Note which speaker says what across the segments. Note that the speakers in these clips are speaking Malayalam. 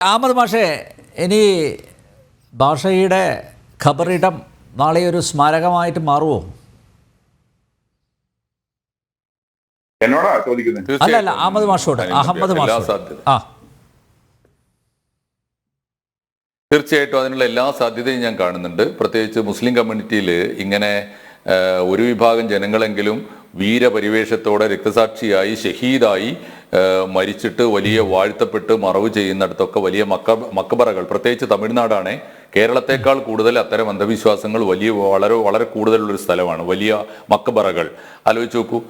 Speaker 1: അഹമ്മദ് മാഷേ ഇനി ഭാഷയുടെ ഖബറിടം നാളെ ഒരു സ്മാരകമായിട്ട് മാറുമോ
Speaker 2: എന്നോടാ ചോദിക്കുന്നത്
Speaker 1: അല്ല അല്ല അഹമ്മദ് മാഷോട് അഹമ്മദ്
Speaker 3: മാഷ
Speaker 1: മാഷോട്. ആ.
Speaker 3: തീർച്ചയായിട്ടും അതിനുള്ള എല്ലാ സാധ്യതയും ഞാൻ കാണുന്നുണ്ട്. പ്രത്യേകിച്ച് മുസ്ലിം കമ്മ്യൂണിറ്റിയിൽ ഇങ്ങനെ ഒരു വിഭാഗം ജനങ്ങളെങ്കിലും വീരപരിവേഷത്തോടെ രക്തസാക്ഷിയായി ഷഹീദായി മരിച്ചിട്ട് വലിയ വാഴ്ത്തപ്പെട്ട് മറവ് ചെയ്യുന്നിടത്തൊക്കെ വലിയ മക്ക മക്കബറകൾ പ്രത്യേകിച്ച് തമിഴ്നാടാണ്. കേരളത്തെക്കാൾ കൂടുതൽ അത്തരം അന്ധവിശ്വാസങ്ങൾ വലിയ വളരെ വളരെ കൂടുതലുള്ളൊരു സ്ഥലമാണ്. വലിയ മക്കബറകൾ ആലോചിച്ച് നോക്കൂ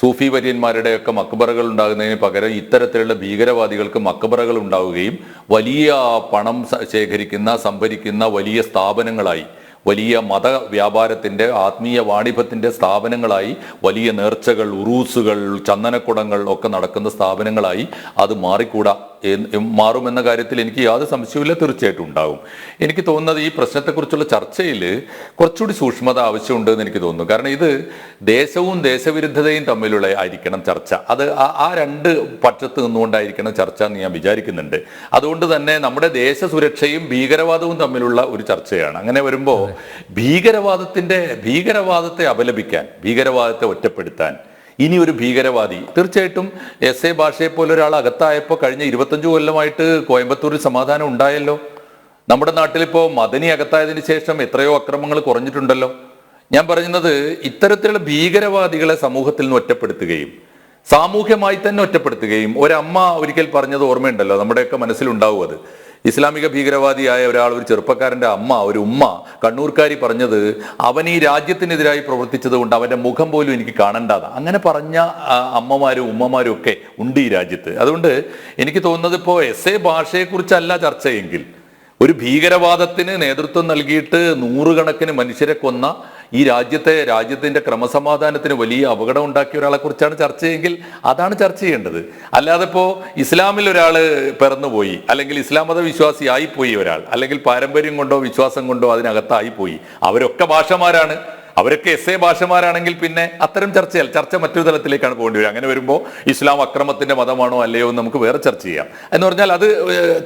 Speaker 3: സൂഫി വര്യന്മാരുടെയൊക്കെ മക്കബറകൾ ഉണ്ടാകുന്നതിന് പകരം ഇത്തരത്തിലുള്ള ഭീകരവാദികൾക്ക് മക്കബറകൾ ഉണ്ടാവുകയും വലിയ പണം ശേഖരിക്കുന്ന സംഭരിക്കുന്ന വലിയ സ്ഥാപനങ്ങളായി. വലിയ മത വ്യാപാരത്തിന്റെ ആത്മീയ വാണിഭത്തിന്റെ സ്ഥാപനങ്ങളായി വലിയ നേർച്ചകൾ ഉറൂസുകൾ ചന്ദനക്കുടങ്ങൾ ഒക്കെ നടക്കുന്ന സ്ഥാപനങ്ങളായി അത് മാറിക്കൂടാ. മാറുമെന്ന കാര്യത്തിൽ എനിക്ക് യാതൊരു സംശയവുമില്ല. തീർച്ചയായിട്ടും ഉണ്ടാകും. എനിക്ക് തോന്നുന്നത് ഈ പ്രശ്നത്തെക്കുറിച്ചുള്ള ചർച്ചയിൽ കുറച്ചുകൂടി സൂക്ഷ്മത ആവശ്യമുണ്ട് എന്ന് എനിക്ക് തോന്നുന്നു. കാരണം ഇത് ദേശവും ദേശവിരുദ്ധതയും തമ്മിലുള്ള ആയിരിക്കണം ചർച്ച. അത് ആ- രണ്ട് പക്ഷത്ത് നിന്നുകൊണ്ടായിരിക്കണം ചർച്ച എന്ന് ഞാൻ വിചാരിക്കുന്നുണ്ട്. അതുകൊണ്ട് തന്നെ നമ്മുടെ ദേശസുരക്ഷയും ഭീകരവാദവും തമ്മിലുള്ള ഒരു ചർച്ചയാണ്. അങ്ങനെ വരുമ്പോൾ ഭീകരവാദത്തിന്റെ ഭീകരവാദത്തെ അപലപിക്കാൻ ഭീകരവാദത്തെ ഒറ്റപ്പെടുത്താൻ ഇനി ഒരു ഭീകരവാദി. തീർച്ചയായിട്ടും എസ് എ ഭാഷയെ പോലെ ഒരാൾ അകത്തായപ്പോൾ കഴിഞ്ഞ ഇരുപത്തഞ്ച് കൊല്ലമായിട്ട് കോയമ്പത്തൂരിൽ സമാധാനം ഉണ്ടായല്ലോ. നമ്മുടെ നാട്ടിലിപ്പോൾ മദനി അകത്തായതിന് ശേഷം എത്രയോ അക്രമങ്ങൾ കുറഞ്ഞിട്ടുണ്ടല്ലോ. ഞാൻ പറയുന്നത് ഇത്തരത്തിലുള്ള ഭീകരവാദികളെ സമൂഹത്തിൽ നിന്ന് ഒറ്റപ്പെടുത്തുകയും സാമൂഹ്യമായി തന്നെ ഒറ്റപ്പെടുത്തുകയും ഒരമ്മ ഒരിക്കൽ പറഞ്ഞത് ഓർമ്മയുണ്ടല്ലോ? നമ്മുടെയൊക്കെ മനസ്സിലുണ്ടാവും അത്. ഇസ്ലാമിക ഭീകരവാദിയായ ഒരാൾ ഒരു ചെറുപ്പക്കാരന്റെ അമ്മ ഒരു ഉമ്മ കണ്ണൂർക്കാരി പറഞ്ഞത് അവൻ ഈ രാജ്യത്തിനെതിരായി പ്രവർത്തിച്ചത് കൊണ്ട് അവന്റെ മുഖം പോലും എനിക്ക് കാണണ്ടാത. അങ്ങനെ പറഞ്ഞ അമ്മമാരും ഉമ്മമാരും ഒക്കെ ഉണ്ട് ഈ രാജ്യത്ത്. അതുകൊണ്ട് എനിക്ക് തോന്നുന്നത് ഇപ്പോൾ എസ് എ ഭാഷയെക്കുറിച്ചല്ല ചർച്ചയെങ്കിൽ ഒരു ഭീകരവാദത്തിന് നേതൃത്വം നൽകിയിട്ട് നൂറുകണക്കിന് മനുഷ്യരെ കൊന്ന ഈ രാജ്യത്തെ രാജ്യത്തിന്റെ ക്രമസമാധാനത്തിന് വലിയ അപകടം ഉണ്ടാക്കിയ ഒരാളെ കുറിച്ചാണ് ചർച്ചയെങ്കിൽ അതാണ് ചർച്ച ചെയ്യേണ്ടത്. അല്ലാതെ ഇപ്പോ ഇസ്ലാമിൽ ഒരാൾ പിറന്നുപോയി അല്ലെങ്കിൽ ഇസ്ലാം മത വിശ്വാസി ആയിപ്പോയി ഒരാൾ അല്ലെങ്കിൽ പാരമ്പര്യം കൊണ്ടോ വിശ്വാസം കൊണ്ടോ അതിനകത്തായി പോയി അവരൊക്കെ ഭാഷമാരാണ്. അവരൊക്കെ എസ് എ ഭാഷമാരാണെങ്കിൽ പിന്നെ അത്തരം ചർച്ചയല്ല. ചർച്ച മറ്റൊരു തലത്തിലേക്കാണ് പോകേണ്ടി വരിക. അങ്ങനെ വരുമ്പോൾ ഇസ്ലാം അക്രമത്തിന്റെ മതമാണോ അല്ലയോ എന്ന് നമുക്ക് വേറെ ചർച്ച ചെയ്യാം. എന്ന് പറഞ്ഞാൽ അത്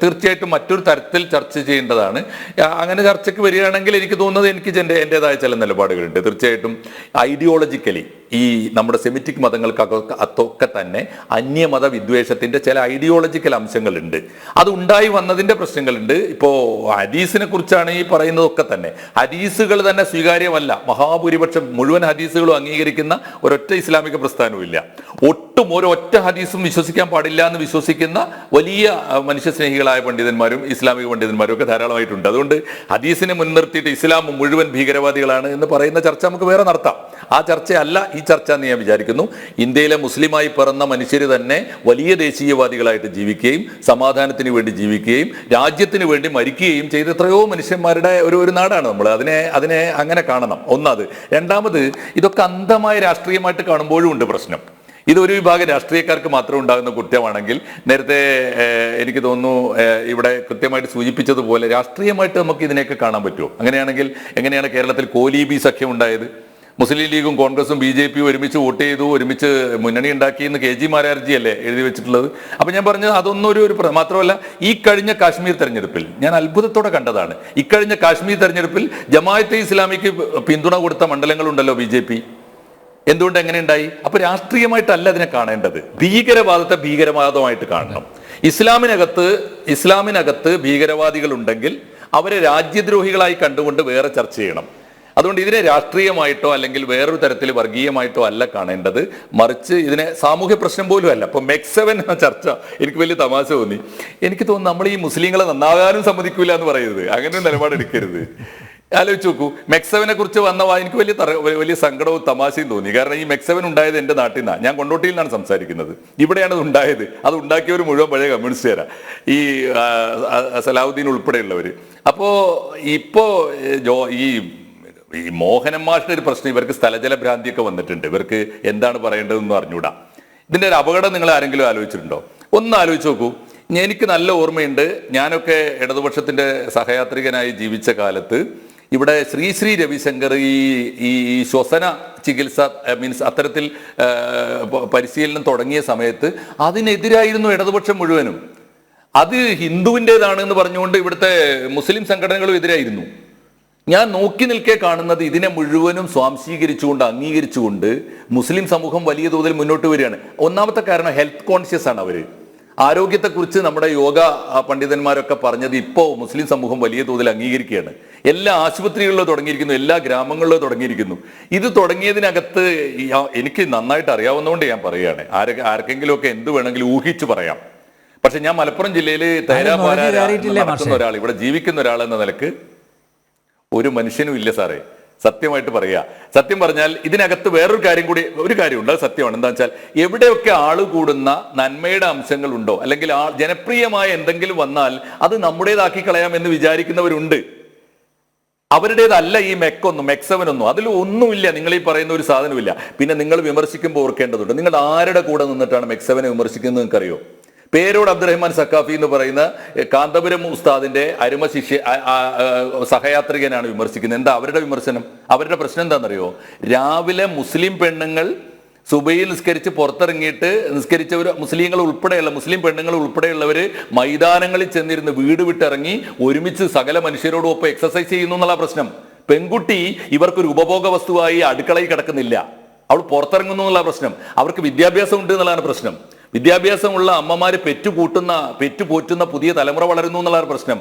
Speaker 3: തീർച്ചയായിട്ടും മറ്റൊരു തരത്തിൽ ചർച്ച ചെയ്യേണ്ടതാണ്. അങ്ങനെ ചർച്ചയ്ക്ക് വരികയാണെങ്കിൽ എനിക്ക് തോന്നുന്നത് എനിക്ക് എന്റെ എന്റെതായ ചില നിലപാടുകളുണ്ട്. തീർച്ചയായിട്ടും ഐഡിയോളജിക്കലി ഈ നമ്മുടെ സെമിറ്റിക് മതങ്ങൾക്കൊക്കെ തന്നെ അന്യമത വിദ്വേഷത്തിന്റെ ചില ഐഡിയോളജിക്കൽ അംശങ്ങളുണ്ട്. അത് ഉണ്ടായി വന്നതിന്റെ പ്രശ്നങ്ങളുണ്ട്. ഇപ്പോൾ ഹദീസിനെ കുറിച്ചാണ് ഈ പറയുന്നതൊക്കെ തന്നെ. ഹദീസുകൾ തന്നെ സ്വീകാര്യമല്ല. മഹാഭൂരിപക്ഷം മുഴുവൻ ഹദീസുകളും അംഗീകരിക്കുന്ന ഒരൊറ്റ ഇസ്ലാമിക പ്രസ്ഥാനവും ഇല്ല ഒട്ടും ഒരൊറ്റ ഹദീസും വിശ്വസിക്കാൻ പാടില്ല എന്ന് വിശ്വസിക്കുന്ന വലിയ മനുഷ്യസ്നേഹികളായ പണ്ഡിതന്മാരും ഇസ്ലാമിക പണ്ഡിതന്മാരും ഒക്കെ ധാരാളമായിട്ടുണ്ട്. അതുകൊണ്ട് ഹദീസിനെ മുൻനിർത്തിയിട്ട് ഇസ്ലാം മുഴുവൻ ഭീകരവാദികളാണ് എന്ന് പറയുന്ന ചർച്ച നമുക്ക് വേറെ നടത്താം. ആ ചർച്ചയല്ല ഈ ചർച്ച എന്ന് ഞാൻ വിചാരിക്കുന്നു. ഇന്ത്യയിലെ മുസ്ലിമായി പിറന്ന മനുഷ്യർ തന്നെ വലിയ ദേശീയവാദികളായിട്ട് ജീവിക്കുകയും സമാധാനത്തിന് വേണ്ടി ജീവിക്കുകയും രാജ്യത്തിന് വേണ്ടി മരിക്കുകയും ചെയ്ത എത്രയോ മനുഷ്യന്മാരുടെ ഒരു ഒരു നാടാണ് നമ്മൾ അതിനെ അതിനെ അങ്ങനെ കാണണം. ഒന്നത്. രണ്ടാമത് ഇതൊക്കെ അന്ധമായ രാഷ്ട്രീയമായിട്ട് കാണുമ്പോഴും ഉണ്ട് പ്രശ്നം. ഇത് ഒരു വിഭാഗം രാഷ്ട്രീയക്കാർക്ക് മാത്രം ഉണ്ടാകുന്ന കുറ്റമാണെങ്കിൽ നേരത്തെ എനിക്ക് തോന്നുന്നു ഇവിടെ കൃത്യമായിട്ട് സൂചിപ്പിച്ചതുപോലെ രാഷ്ട്രീയമായിട്ട് നമുക്ക് ഇതിനെയൊക്കെ കാണാൻ പറ്റുമോ? അങ്ങനെയാണെങ്കിൽ എങ്ങനെയാണ് കേരളത്തിൽ കോലീബി സഖ്യം ഉണ്ടായത്? മുസ്ലിം ലീഗും കോൺഗ്രസും ബി ജെ പിയും ഒരുമിച്ച് വോട്ട് ചെയ്തു ഒരുമിച്ച് മുന്നണി ഉണ്ടാക്കി എന്ന് കെ ജി മാരാർജി അല്ലേ എഴുതി വെച്ചിട്ടുള്ളത്? അപ്പൊ ഞാൻ പറഞ്ഞത് അതൊന്നും ഒരു മാത്രമല്ല ഈ കഴിഞ്ഞ കാശ്മീർ തെരഞ്ഞെടുപ്പിൽ ഞാൻ അത്ഭുതത്തോടെ കണ്ടതാണ്. ഇക്കഴിഞ്ഞ കാശ്മീർ തെരഞ്ഞെടുപ്പിൽ ജമാഅത്തെ ഇസ്ലാമിക്ക് പിന്തുണ കൊടുത്ത മണ്ഡലങ്ങളുണ്ടല്ലോ ബി ജെ പി. എന്തുകൊണ്ട് എങ്ങനെ ഉണ്ടായി? അപ്പൊ രാഷ്ട്രീയമായിട്ടല്ല അതിനെ കാണേണ്ടത്. ഭീകരവാദത്തെ ഭീകരവാദമായിട്ട് കാണണം. ഇസ്ലാമിനകത്ത് ഇസ്ലാമിനകത്ത് ഭീകരവാദികൾ ഉണ്ടെങ്കിൽ അവരെ രാജ്യദ്രോഹികളായി കണ്ടുകൊണ്ട് വേറെ ചർച്ച ചെയ്യണം. അതുകൊണ്ട് ഇതിനെ രാഷ്ട്രീയമായിട്ടോ അല്ലെങ്കിൽ വേറൊരു തരത്തിൽ വർഗീയമായിട്ടോ അല്ല കാണേണ്ടത്. മറിച്ച് ഇതിനെ സാമൂഹ്യ പ്രശ്നം പോലും അല്ല. ഇപ്പൊ മെക്സവൻ എന്ന ചർച്ച എനിക്ക് വലിയ തമാശ തോന്നി. എനിക്ക് തോന്നുന്നു നമ്മൾ ഈ മുസ്ലിങ്ങളെ നന്നാകാനും സമ്മതിക്കൂല എന്ന് പറയരുത്. അങ്ങനെ ഒരു നിലപാടെടുക്കരുത് ആലോചിച്ച് നോക്കൂ. മെക്സവനെ കുറിച്ച് വന്ന എനിക്ക് വലിയ വലിയ സങ്കടവും തമാശയും തോന്നി. കാരണം ഈ മെക്സവൻ ഉണ്ടായത് എന്റെ നാട്ടിൽ നിന്നാണ് ഞാൻ കൊണ്ടോട്ടിയിൽ നിന്നാണ് സംസാരിക്കുന്നത്. ഇവിടെയാണ് അത് ഉണ്ടായത്. അത് ഉണ്ടാക്കിയവർ മുഴുവൻ പഴയ കമ്മ്യൂണിസ്റ്റുകാരാ. ഈ സലാഹുദ്ദീൻ ഉൾപ്പെടെയുള്ളവർ അപ്പോ ഇപ്പോ ജോ ഈ ഈ മോഹനൻ മാഷിന്റെ ഒരു പ്രശ്നം. ഇവർക്ക് സ്ഥലജല ഭ്രാന്തിയൊക്കെ വന്നിട്ടുണ്ട്. ഇവർക്ക് എന്താണ് പറയേണ്ടതെന്ന് അറിഞ്ഞൂടാ. ഇതിന്റെ ഒരു അപകടം നിങ്ങൾ ആരെങ്കിലും ആലോചിച്ചിട്ടുണ്ടോ? ഒന്ന് ആലോചിച്ച് നോക്കൂ. എനിക്ക് നല്ല ഓർമ്മയുണ്ട്. ഞാനൊക്കെ ഇടതുപക്ഷത്തിന്റെ സഹയാത്രികനായി ജീവിച്ച കാലത്ത് ഇവിടെ ശ്രീ ശ്രീ രവിശങ്കർ ഈ ഈ ശ്വസന ചികിത്സ മീൻസ് അത്തരത്തിൽ പരിശീലനം തുടങ്ങിയ സമയത്ത് അതിനെതിരായിരുന്നു ഇടതുപക്ഷം മുഴുവനും. അത് ഹിന്ദുവിന്റെതാണ് എന്ന് പറഞ്ഞുകൊണ്ട് ഇവിടുത്തെ മുസ്ലിം സംഘടനകളും എതിരായിരുന്നു. ഞാൻ നോക്കി നിൽക്കേ കാണുന്നത് ഇതിനെ മുഴുവനും സ്വാംശീകരിച്ചുകൊണ്ട് അംഗീകരിച്ചുകൊണ്ട് മുസ്ലിം സമൂഹം വലിയ തോതിൽ മുന്നോട്ട് വരികയാണ്. ഒന്നാമത്തെ കാരണം ഹെൽത്ത് കോൺഷ്യസ് ആണ് അവർ. ആരോഗ്യത്തെക്കുറിച്ച് നമ്മുടെ യോഗ പണ്ഡിതന്മാരൊക്കെ പറഞ്ഞത് ഇപ്പോൾ മുസ്ലിം സമൂഹം വലിയ തോതിൽ അംഗീകരിക്കുകയാണ്. എല്ലാ ആശുപത്രികളിലും തുടങ്ങിയിരിക്കുന്നു എല്ലാ ഗ്രാമങ്ങളിലും തുടങ്ങിയിരിക്കുന്നു. ഇത് തുടങ്ങിയതിനകത്ത് എനിക്ക് നന്നായിട്ട് അറിയാവുന്നതുകൊണ്ട് ഞാൻ പറയുകയാണ്. ആരെ ആർക്കെങ്കിലുമൊക്കെ എന്ത് വേണമെങ്കിലും ഊഹിച്ചു പറയാം. പക്ഷെ ഞാൻ മലപ്പുറം ജില്ലയിൽ
Speaker 1: കയറിയിട്ടില്ലേ
Speaker 3: നടക്കുന്ന ഒരാൾ ഇവിടെ ജീവിക്കുന്ന ഒരാൾ എന്ന നിലയ്ക്ക് ഒരു മനുഷ്യനും ഇല്ല സാറേ. സത്യമായിട്ട് പറയുക സത്യം പറഞ്ഞാൽ ഇതിനകത്ത് വേറൊരു കാര്യം കൂടി ഒരു കാര്യമുണ്ട് അത് സത്യമാണ്. എന്താ വെച്ചാൽ എവിടെയൊക്കെ ആൾ കൂടുന്ന നന്മയുടെ അംശങ്ങൾ ഉണ്ടോ അല്ലെങ്കിൽ ആ ജനപ്രിയമായ എന്തെങ്കിലും വന്നാൽ അത് നമ്മുടേതാക്കി കളയാം എന്ന് വിചാരിക്കുന്നവരുണ്ട്. അവരുടേതല്ല ഈ മെക്കൊന്നും മെക്സവനൊന്നും. അതിൽ ഒന്നുമില്ല നിങ്ങൾ ഈ പറയുന്ന ഒരു സാധനമില്ല പിന്നെ നിങ്ങൾ വിമർശിക്കുമ്പോൾ ഓർക്കേണ്ടതുണ്ട്. നിങ്ങൾ ആരുടെ കൂടെ നിന്നിട്ടാണ് മെക്സവനെ വിമർശിക്കുന്നത് നിങ്ങൾക്കറിയോ? പേരോട് അബ്ദുറഹ്മാൻ സക്കാഫി എന്ന് പറയുന്ന കാന്തപുരം ഉസ്താദിന്റെ അരുമ ശിഷ്യ സഹയാത്രികനാണ് വിമർശിക്കുന്നത്. എന്താ അവരുടെ വിമർശനം? അവരുടെ പ്രശ്നം എന്താണെന്നറിയോ? രാവിലെ മുസ്ലിം പെണ്ണുങ്ങൾ സുബൈയിൽ നിസ്കരിച്ച് പുറത്തിറങ്ങിയിട്ട് നിസ്കരിച്ചവർ മുസ്ലിങ്ങൾ ഉൾപ്പെടെയുള്ള മുസ്ലിം പെണ്ണുങ്ങൾ ഉൾപ്പെടെയുള്ളവർ മൈതാനങ്ങളിൽ ചെന്നിരുന്ന് വീട് വിട്ടിറങ്ങി ഒരുമിച്ച് സകല മനുഷ്യരോടും ഒപ്പം എക്സസൈസ് ചെയ്യുന്നു എന്നുള്ള പ്രശ്നം. പെൺകുട്ടി ഇവർക്കൊരു ഉപഭോഗ വസ്തുവായി അടുക്കളയിൽ കിടക്കുന്നില്ല. അവൾ പുറത്തിറങ്ങുന്നു എന്നുള്ള പ്രശ്നം. അവർക്ക് വിദ്യാഭ്യാസം ഉണ്ട് എന്നുള്ളതാണ് പ്രശ്നം. വിദ്യാഭ്യാസമുള്ള അമ്മമാര് പെറ്റുകൂട്ടുന്ന പെറ്റുപോറ്റുന്ന പുതിയ തലമുറ വളരുന്നു എന്നുള്ള പ്രശ്നം.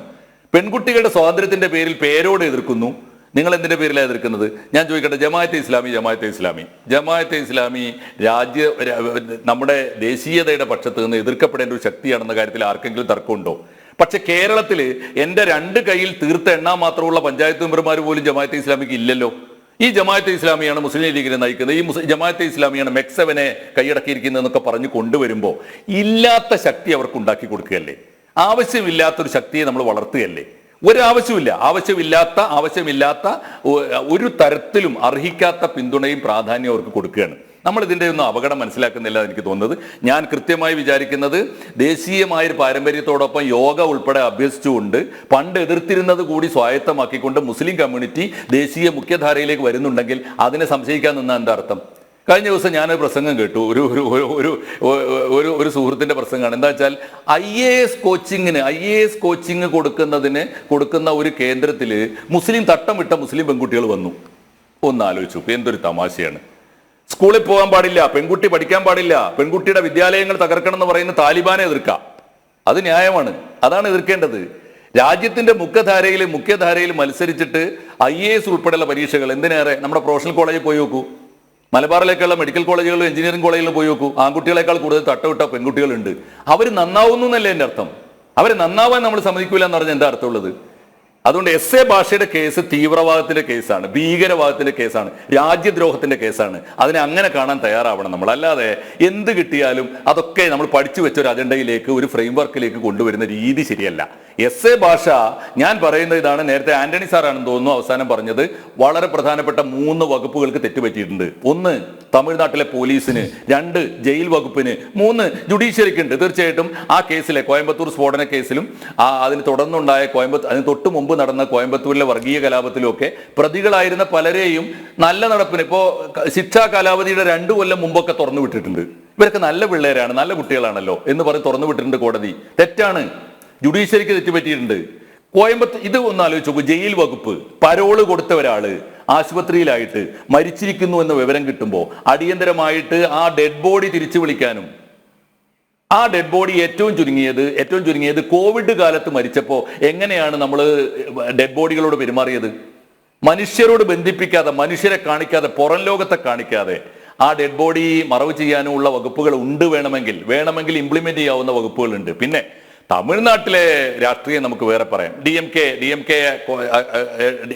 Speaker 3: പെൺകുട്ടികളുടെ സ്വാതന്ത്ര്യത്തിന്റെ പേരിൽ പേരോട് എതിർക്കുന്നു. നിങ്ങൾ എന്തിന്റെ പേരിലാണ് എതിർക്കുന്നത്? ഞാൻ ചോദിക്കട്ടെ ജമാഅത്തെ ഇസ്ലാമി ജമാഅത്തെ ഇസ്ലാമി. ജമാഅത്തെ ഇസ്ലാമി രാജ്യ നമ്മുടെ ദേശീയതയുടെ പക്ഷത്ത് നിന്ന് എതിർക്കപ്പെടേണ്ട ഒരു ശക്തിയാണെന്ന കാര്യത്തിൽ ആർക്കെങ്കിലും തർക്കമുണ്ടോ? പക്ഷെ കേരളത്തിൽ എന്റെ രണ്ട് കയ്യിൽ തീർത്ത എണ്ണാൻ മാത്രമുള്ള പഞ്ചായത്ത് മെമ്പർമാർ പോലും ജമാഅത്തെ ഇസ്ലാമിക്ക് ഇല്ലല്ലോ. ഈ ജമാഅത്തെ ഇസ്ലാമിയാണ് മുസ്ലിം ലീഗിനെ നയിക്കുന്നത്. ഈ ജമാഅത്തെ ഇസ്ലാമിയാണ് മെക്സവനെ കൈയടക്കിയിരിക്കുന്നതെന്നൊക്കെ പറഞ്ഞ് കൊണ്ടുവരുമ്പോൾ ഇല്ലാത്ത ശക്തി അവർക്ക് ഉണ്ടാക്കി കൊടുക്കുകയല്ലേ? ആവശ്യമില്ലാത്തൊരു ശക്തിയെ നമ്മൾ വളർത്തുകയല്ലേ? ഒരാവശ്യമില്ല ആവശ്യമില്ലാത്ത ആവശ്യമില്ലാത്ത ഒരു തരത്തിലും അർഹിക്കാത്ത പിന്തുണയും പ്രാധാന്യം അവർക്ക് കൊടുക്കുകയാണ്. നമ്മൾ ഇതിന്റെ ഒന്നും അപകടം മനസ്സിലാക്കുന്നില്ല എനിക്ക് തോന്നുന്നത്. ഞാൻ കൃത്യമായി വിചാരിക്കുന്നത് ദേശീയമായ ഒരു പാരമ്പര്യത്തോടൊപ്പം യോഗ ഉൾപ്പെടെ അഭ്യസിച്ചുകൊണ്ട് പണ്ട് എതിർത്തിരുന്നത് കൂടി സ്വായത്തമാക്കിക്കൊണ്ട് മുസ്ലിം കമ്മ്യൂണിറ്റി ദേശീയ മുഖ്യധാരയിലേക്ക് വരുന്നുണ്ടെങ്കിൽ അതിനെ സംശയിക്കാൻ നിന്ന എന്താ അർത്ഥം? കഴിഞ്ഞ ദിവസം ഞാനൊരു പ്രസംഗം കേട്ടു. ഒരു ഒരു ഒരു ഒരു ഒരു സുഹൃത്തിന്റെ പ്രസംഗമാണ്. എന്താ വെച്ചാൽ ഐ എ എസ് കോച്ചിങ്ങിന് ഐ എ എസ് കോച്ചിങ് കൊടുക്കുന്നതിന് കൊടുക്കുന്ന ഒരു കേന്ദ്രത്തിൽ മുസ്ലിം തട്ടം വിട്ട മുസ്ലിം പെൺകുട്ടികൾ വന്നു. ഒന്ന് ആലോചിച്ചു എന്തൊരു തമാശയാണ്. സ്കൂളിൽ പോകാൻ പാടില്ല പെൺകുട്ടി പഠിക്കാൻ പാടില്ല പെൺകുട്ടിയുടെ വിദ്യാലയങ്ങൾ തകർക്കണം എന്ന് പറയുന്ന താലിബാനെ എതിർക്കാം. അത് ന്യായമാണ്. അതാണ് എതിർക്കേണ്ടത്. രാജ്യത്തിന്റെ മുഖ്യധാരയിൽ മുഖ്യധാരയിൽ മത്സരിച്ചിട്ട് ഐ എ എസ് ഉൾപ്പെടെയുള്ള പരീക്ഷകൾ എന്തിനേറെ? നമ്മുടെ പ്രൊഫഷണൽ കോളേജിൽ പോയി നോക്കൂ. മലബാറിലേക്കുള്ള മെഡിക്കൽ കോളേജുകളിലും എഞ്ചിനീയറിംഗ് കോളേജുകളിലും പോയി നോക്കൂ. ആൺകുട്ടികളെക്കാൾ കൂടുതൽ തട്ടവിട്ട പെൺകുട്ടികളുണ്ട്. അവർ നന്നാവുന്നു എന്നല്ലേ എന്റെ അർത്ഥം? അവർ നന്നാവാൻ നമ്മൾ സമ്മതിക്കൂല എന്ന് പറഞ്ഞാൽ എന്താ അർത്ഥമുള്ളത്? അതുകൊണ്ട് എസ് എ ഭാഷയുടെ കേസ് തീവ്രവാദത്തിന്റെ കേസാണ് ഭീകരവാദത്തിന്റെ കേസാണ് രാജ്യദ്രോഹത്തിന്റെ കേസാണ്. അതിനെ അങ്ങനെ കാണാൻ തയ്യാറാവണം നമ്മൾ. അല്ലാതെ എന്ത് കിട്ടിയാലും അതൊക്കെ നമ്മൾ പഠിച്ചു വെച്ച ഒരു അജണ്ടയിലേക്ക് ഒരു ഫ്രെയിം വർക്കിലേക്ക് കൊണ്ടുവരുന്ന രീതി ശരിയല്ല. എസ് എ ഭാഷ ഞാൻ പറയുന്ന ഇതാണ് നേരത്തെ ആന്റണി സാറാണെന്ന് തോന്നുന്നു അവസാനം പറഞ്ഞത് വളരെ പ്രധാനപ്പെട്ട മൂന്ന് വകുപ്പുകൾക്ക് തെറ്റുപറ്റിയിട്ടുണ്ട്. ഒന്ന് തമിഴ്നാട്ടിലെ പോലീസിന്. രണ്ട് ജയിൽ വകുപ്പിന്. മൂന്ന് ജുഡീഷ്യറിക്ക് ഉണ്ട് തീർച്ചയായിട്ടും ആ കേസിലെ കോയമ്പത്തൂർ സ്ഫോടന കേസിലും അതിന് തുടർന്നുണ്ടായ കോയമ്പത്തൂർ അതിന് തൊട്ട് മുമ്പ് നടന്ന കോയമ്പത്തൂരിലെ വർഗീയ കലാപത്തിലുമൊക്കെ പ്രതികളായിരുന്ന പലരെയും നല്ല നടപ്പിന് ഇപ്പോ ക- ശിക്ഷാ കാലാവധിയുടെ രണ്ടു കൊല്ലം മുമ്പൊക്കെ തുറന്നു വിട്ടിട്ടുണ്ട്. ഇവരൊക്കെ നല്ല പിള്ളേരാണ് നല്ല കുട്ടികളാണല്ലോ എന്ന് പറഞ്ഞ് തുറന്നു വിട്ടിട്ടുണ്ട് കോടതി. തെറ്റാണ്. ജുഡീഷ്യറിക്ക് തെറ്റുപറ്റിയിട്ടുണ്ട്. കോയമ്പത്ത് ഇത് ഒന്ന് ആലോചിച്ച് നോക്കൂ. ജയിൽ വകുപ്പ് പരോൾ കൊടുത്ത ഒരാൾ ആശുപത്രിയിലായിട്ട് മരിച്ചിരിക്കുന്നു എന്ന വിവരം കിട്ടുമ്പോൾ അടിയന്തരമായിട്ട് ആ ഡെഡ് ബോഡി തിരിച്ചു വിളിക്കാനും ആ ഡെഡ് ബോഡി ഏറ്റവും ചുരുങ്ങിയത് ഏറ്റവും ചുരുങ്ങിയത് കോവിഡ് കാലത്ത് മരിച്ചപ്പോൾ എങ്ങനെയാണ് നമ്മൾ ഡെഡ് ബോഡികളോട് പെരുമാറിയത്? മനുഷ്യരോട് ബന്ധിപ്പിക്കാതെ മനുഷ്യരെ കാണിക്കാതെ പുറം ലോകത്തെ കാണിക്കാതെ ആ ഡെഡ് ബോഡി മറവ് ചെയ്യാനുള്ള വകുപ്പുകൾ ഉണ്ട് വേണമെങ്കിൽ വേണമെങ്കിൽ ഇംപ്ലിമെന്റ് ചെയ്യാവുന്ന വകുപ്പുകളുണ്ട്. പിന്നെ തമിഴ്നാട്ടിലെ രാഷ്ട്രീയം നമുക്ക് വേറെ പറയാം. D M K D M K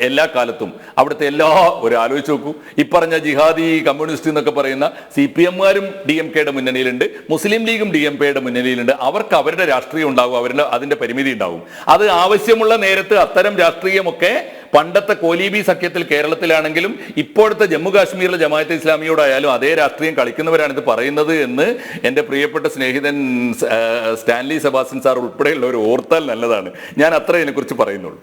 Speaker 3: എല്ലാ കാലത്തും അവിടുത്തെ എല്ലാ ഒരു ആലോചിച്ച് നോക്കൂ. ഇപ്പറഞ്ഞ ജിഹാദി കമ്മ്യൂണിസ്റ്റ് എന്നൊക്കെ പറയുന്ന സി പി എമ്മാരും ഡി എം കെയുടെ മുന്നണിയിലുണ്ട്. മുസ്ലിം ലീഗും ഡി എം കെയുടെ മുന്നണിയിലുണ്ട്. അവർക്ക് അവരുടെ രാഷ്ട്രീയം ഉണ്ടാകും അവരുടെ അതിന്റെ പരിമിതി ഉണ്ടാവും. അത് ആവശ്യമുള്ള നേരത്ത് അത്തരം രാഷ്ട്രീയമൊക്കെ പണ്ടത്തെ കോലീബി സഖ്യത്തിൽ കേരളത്തിലാണെങ്കിലും ഇപ്പോഴത്തെ ജമ്മു കാശ്മീരിലെ ജമാഅത്തെ ഇസ്ലാമിയോടായാലും അതേ രാഷ്ട്രീയം കളിക്കുന്നവരാണ് ഇത് പറയുന്നത് എന്ന് എന്റെ പ്രിയപ്പെട്ട സ്നേഹിതൻ സ്റ്റാൻലി സെബാസ്റ്റ്യൻ സാർ ഉൾപ്പെടെയുള്ളവർ ഓർത്താൽ നല്ലതാണ്. ഞാൻ അത്ര ഇതിനെക്കുറിച്ച് പറയുന്നുള്ളൂ.